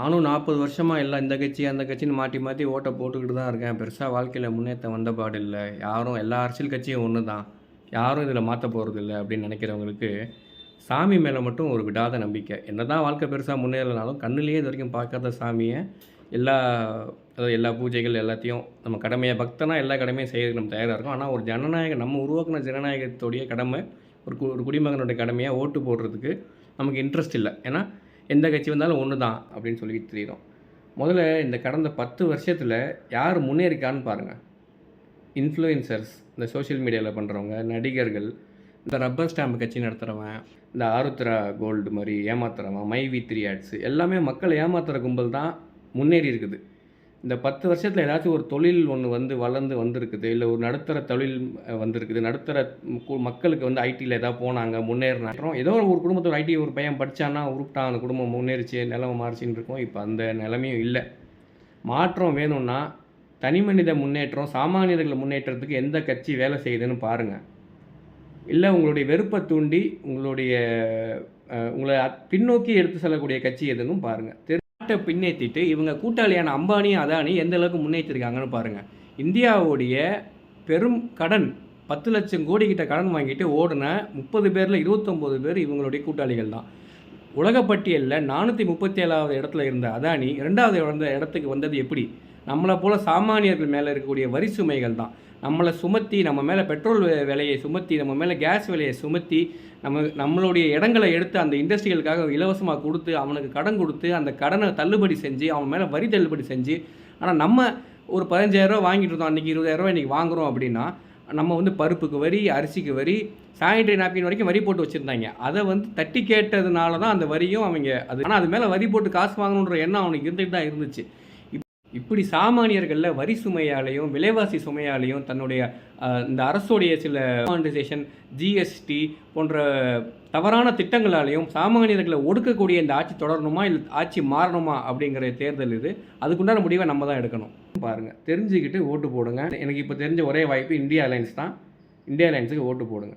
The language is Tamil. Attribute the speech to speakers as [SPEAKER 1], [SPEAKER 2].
[SPEAKER 1] நானும் நாற்பது வருஷமாக எல்லாம் இந்த கட்சி அந்த கட்சின்னு மாற்றி மாற்றி ஓட்டை போட்டுக்கிட்டு தான் இருக்கேன். பெருசாக வாழ்க்கையில் முன்னேற்றம் வந்த பாடு இல்லை. யாரும் எல்லா அரசியல் கட்சியும் ஒன்று தான். யாரும் இதில் மாற்ற போகிறது இல்லை அப்படின்னு நினைக்கிறவங்களுக்கு சாமி மேலே மட்டும் ஒரு விடாத நம்பிக்கை. என்ன தான் வாழ்க்கை பெருசாக முன்னேறனாலும் கண்ணுலேயே இது வரைக்கும் பார்க்காத சாமியை எல்லா அதாவது எல்லா பூஜைகள் எல்லாத்தையும் நம்ம கடமையை பக்தனாக எல்லா கடமையும் செய்யறதுக்கு நம்ம தயாராக இருக்கும். ஆனால் ஒரு ஜனநாயகம் நம்ம உருவாக்குன ஜனநாயகத்துடைய கடமை ஒரு கு ஒரு குடிமகனுடைய கடமையாக ஓட்டு போடுறதுக்கு நமக்கு இன்ட்ரெஸ்ட் இல்லை. ஏன்னா எந்த கட்சி வந்தாலும் ஒன்று தான் அப்படின்னு சொல்லிட்டு தெரியும் முதல்ல இந்த கடந்த பத்து வருஷத்தில் யார் முன்னேறிக்கான்னு பாருங்கள் இன்ஃப்ளூயன்சர்ஸ் இந்த சோஷியல் மீடியாவில் பண்ணுறவங்க நடிகர்கள் இந்த ரப்பர் ஸ்டாம்பு கட்சி நடத்துகிறவன் இந்த ஆருத்ரா கோல்டு மாதிரி ஏமாத்துறவன் மை வி த்ரீ ஆட்ஸ் எல்லாமே மக்களை ஏமாத்துகிற கும்பல் தான் முன்னேறி இருக்குது. இந்த பத்து வருஷத்தில் ஏதாச்சும் ஒரு தொழில் ஒன்று வந்து வளர்ந்து வந்திருக்குது இல்லை ஒரு நடுத்தர தொழில் வந்திருக்குது நடுத்தர மக்களுக்கு வந்து ஐடியில் ஏதாவது போனாங்க முன்னேறினாங்க ஏதோ ஒரு குடும்பத்தில் ஐடி ஒரு பையன் படித்தான்னா உருப்பிட்டான் அந்த குடும்பம் முன்னேறிச்சு நிலமை மாறிச்சின்னு இருக்கும். இப்போ அந்த நிலமையும் இல்லை. மாற்றம் வேணும்னா தனி மனித முன்னேற்றம் சாமானியர்களை முன்னேற்றத்துக்கு எந்த கட்சி வேலை செய்யுதுன்னு பாருங்கள் இல்லை உங்களுடைய வெறுப்பை தூண்டி உங்களுடைய உங்களை பின்னோக்கி எடுத்து செல்லக்கூடிய கட்சி எதுன்னு பாருங்கள் நாட்டை பின்னேற்றிட்டு இவங்க கூட்டாளியான அம்பானி அதானி எந்த அளவுக்கு முன்னேற்றிருக்காங்கன்னு பாருங்கள் இந்தியாவுடைய பெரும் கடன் பத்து லட்சம் கோடி கிட்ட கடன் வாங்கிட்டு ஓடின முப்பது பேரில் இருபத்தொம்போது பேர் இவங்களுடைய கூட்டாளிகள் தான் உலகப்பட்டியலில் நானூற்றி முப்பத்தி ஏழாவது இடத்துல இருந்த அதானி இரண்டாவது இருந்த இடத்துக்கு வந்தது எப்படி? நம்மளை போல் சாமானியர்கள் மேலே இருக்கக்கூடிய வரி சுமைகள் தான். நம்மளை சுமத்தி நம்ம மேலே பெட்ரோல் விலையை சுமத்தி நம்ம மேலே கேஸ் விலையை சுமத்தி நம்ம நம்மளுடைய இடங்களை எடுத்து அந்த இண்டஸ்ட்ரிகளுக்காக இலவசமாக கொடுத்து அவனுக்கு கடன் கொடுத்து அந்த கடனை தள்ளுபடி செஞ்சு அவன் மேலே வரி தள்ளுபடி செஞ்சு ஆனால் நம்ம ஒரு பதினஞ்சாயிரரூவா வாங்கிட்டு இருந்தோம் அன்றைக்கி இருபதாயிரரூவா இன்றைக்கி வாங்குறோம் அப்படின்னா நம்ம வந்து பருப்புக்கு வரி அரிசிக்கு வரி சானிடரி நாப்கின் வரைக்கும் வரி போட்டு வச்சுருந்தாங்க. அதை வந்து தட்டி கேட்டதுனால தான் அந்த வரியும் அவங்க அது ஆனால் அது மேலே வரி போட்டு காசு வாங்கணுன்ற எண்ணம் அவனுக்கு இருந்துகிட்டு தான் இருந்துச்சு. இப்படி சாமானியர்களில் வரி சுமையாலையும் விலைவாசி சுமையாலையும் தன்னுடைய இந்த அரசுடைய சில மானிட்டைசேஷன் ஜிஎஸ்டி போன்ற தவறான திட்டங்களாலையும் சாமானியர்களை ஒடுக்கக்கூடிய இந்த ஆட்சி தொடரணுமா இல்லை ஆட்சி மாறணுமா அப்படிங்கிற தேர்தல் இது. அதுக்குண்டான முடிவை நம்ம தான் எடுக்கணும். பாருங்கள் தெரிஞ்சுக்கிட்டு ஓட்டு போடுங்க. எனக்கு இப்போ தெரிஞ்ச ஒரே வாய்ப்பு இந்தியா அலையன்ஸ் தான். இந்தியா அலையன்ஸுக்கு ஓட்டு போடுங்க.